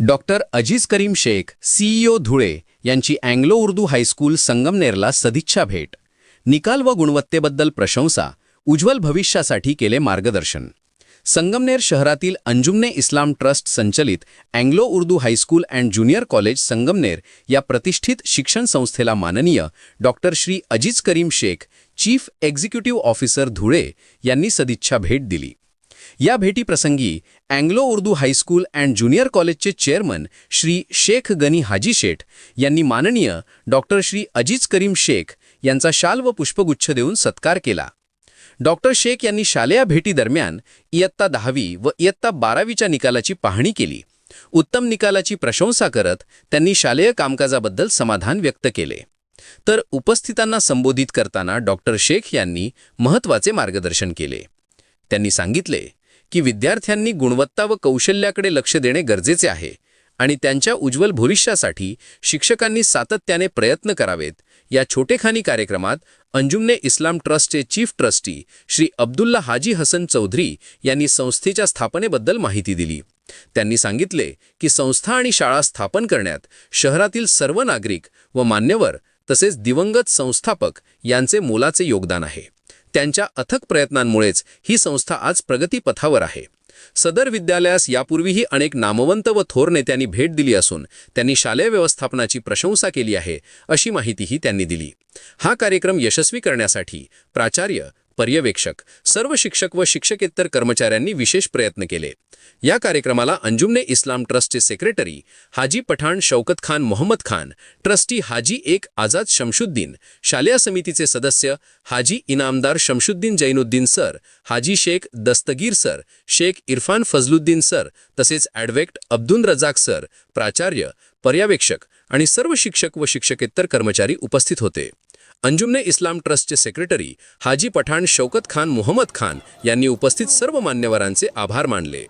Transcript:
Doctor Aziz Karim Shaikh CEO Dhule यांची Anglo Urdu high school संगमनेरला सदिच्छा भेट. निकाल व गुणवत्तेबद्दल प्रशंसा उज्ज्वल भविष्यासाठी केले मार्गदर्शन. संगमनेर शहरातील अंजुमने इस्लाम ट्रस्ट संचलित Anglo Urdu high school and junior college Sangamner या प्रतिष्ठित शिक्षण संस्थेला माननीय doctor Shri Aziz Karim Shaikh chief executive officer Dhule यांनी सदिच्छा भेट दिली. या भेटीप्रसंगी Anglo Urdu high school and junior कॉलेजचे चेअरमन श्री शेख गनी हाजी शेठ यांनी माननीय डॉक्टर श्री अजीज करीम शेख यांचा शाल व पुष्पगुच्छ देऊन सत्कार केला. डॉक्टर शेख यांनी शालेय भेटीदरम्यान इयत्ता दहावी व इयत्ता बारावीच्या निकालाची पाहणी केली. उत्तम निकालाची प्रशंसा करत त्यांनी शालेय कामकाजाबद्दल समाधान व्यक्त केले. तर उपस्थितांना संबोधित करताना डॉक्टर शेख यांनी महत्त्वाचे मार्गदर्शन केले. त्यांनी सांगितले की विद्यार्थ्यांनी गुणवत्ता व कौशल्याकडे लक्ष देणे गरजेचे आहे आणि त्यांच्या उज्ज्वल भविष्यासाठी शिक्षकांनी सातत्याने प्रयत्न करावेत. या छोटेखानी कार्यक्रमात अंजुमने इस्लाम ट्रस्टचे चीफ ट्रस्टी श्री अब्दुल्ला हाजी हसन चौधरी यांनी संस्थेच्या स्थापनेबद्दल माहिती दिली. त्यांनी सांगितले की संस्था आणि शाळा स्थापन करण्यात शहरातील सर्व नागरिक व मान्यवर तसेच दिवंगत संस्थापक यांचे मोलाचे योगदान आहे. त्यांच्या अथक प्रयत्नांमुळेच ही संस्था आज प्रगतीपथावर आहे. सदर विद्यालयास यापूर्वीही अनेक नामवंत व थोर नेत्यांनी भेट दिली असून त्यांनी शालेय व्यवस्थापनाची प्रशंसा केली आहे अशी माहितीही त्यांनी दिली. हा कार्यक्रम यशस्वी करण्यासाठी प्राचार्य पर्यवेक्षक. सर्व शिक्षक व शिक्षकेतर कर्मचाऱ्यांनी विशेष प्रयत्न केले. या कार्यक्रमाला अंजुमने इस्लाम ट्रस्टचे सेक्रेटरी हाजी पठाण शौकत खान मोहम्मद खान ट्रस्टी हाजी एक आझाद शमशुद्दीन शालेय समितीचे सदस्य Haji Inamdar Shamshuddin Jainuddin sir Haji Shaikh Dastagir sir Shaikh Irfan Fazluddin sir तसेच ॲडव्हेक्ट अब्दुल रजाक सर प्राचार्य पर्यवेक्षक आणि सर्व शिक्षक व शिक्षकेतर कर्मचारी उपस्थित होते. अंजुमने इस्लाम ट्रस्टचे सेक्रेटरी हाजी पठाण शौकत खान मोहम्मद खान यांनी उपस्थित सर्व मान्यवरांचे आभार मानले.